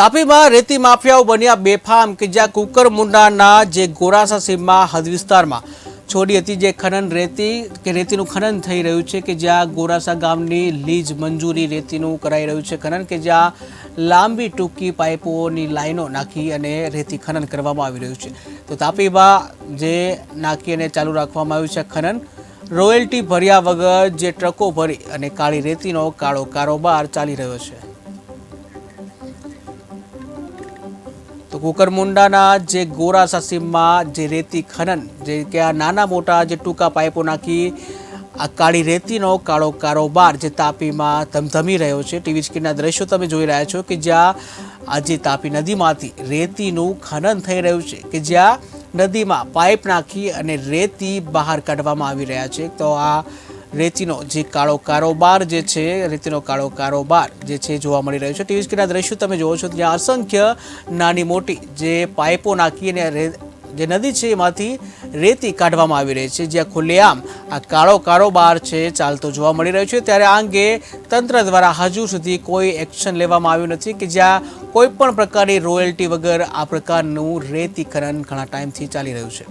તાપીમાં રેતી માફિયાઓ બન્યા બેફામ કે જ્યાં કુકરમુંડાના જે ગોરાસા સીમમાં હદ વિસ્તારમાં છોડી હતી જે ખનન રેતી કે રેતીનું ખનન થઈ રહ્યું છે કે જ્યાં ગોરાસા ગામની લીજ મંજૂરી રેતીનું કરાઈ રહ્યું છે ખનન કે જ્યાં લાંબી ટૂંકી પાઇપોની લાઈનો નાખી અને રેતી ખનન કરવામાં આવી રહ્યું છે. તો તાપીમાં જે નાખી અને ચાલુ રાખવામાં આવ્યું છે ખનન, રોયલ્ટી ભર્યા વગર જે ટ્રકો ભરી અને કાળી રેતીનો કાળો કારોબાર ચાલી રહ્યો છે. તો કુકરમુંડાના જે ગોરા સસીમમાં જે રેતી ખનન, જે કે આ નાના મોટા જે ટૂંકા પાઇપો નાખી, આ કાળી રેતીનો કાળો કારોબાર જે તાપીમાં ધમધમી રહ્યો છે. ટીવી સ્ક્રીનના દ્રશ્યો તમે જોઈ રહ્યા છો કે જ્યાં આજે તાપી નદીમાંથી રેતીનું ખનન થઈ રહ્યું છે કે જ્યાં નદીમાં પાઇપ નાખી અને રેતી બહાર કાઢવામાં આવી રહ્યા છે. તો આ રેતીનો જે કાળો કારોબાર જે છે, રેતીનો કાળો કારોબાર જે છે જોવા મળી રહ્યો છે. ટીવી સ્ક્રીનના દ્રશ્યો તમે જોવો છો ત્યાં અસંખ્ય નાની મોટી જે પાઇપો નાખી અને જે નદી છે એમાંથી રેતી કાઢવામાં આવી રહી છે. જ્યાં ખુલ્લેઆમ આ કાળો કારોબાર છે, ચાલતો જોવા મળી રહ્યો છે. ત્યારે આ અંગે તંત્ર દ્વારા હજુ સુધી કોઈ એક્શન લેવામાં આવ્યું નથી કે જ્યાં કોઈ પણ પ્રકારની રોયલ્ટી વગર આ પ્રકારનું રેતી ખનન ઘણા ટાઈમથી ચાલી રહ્યું છે.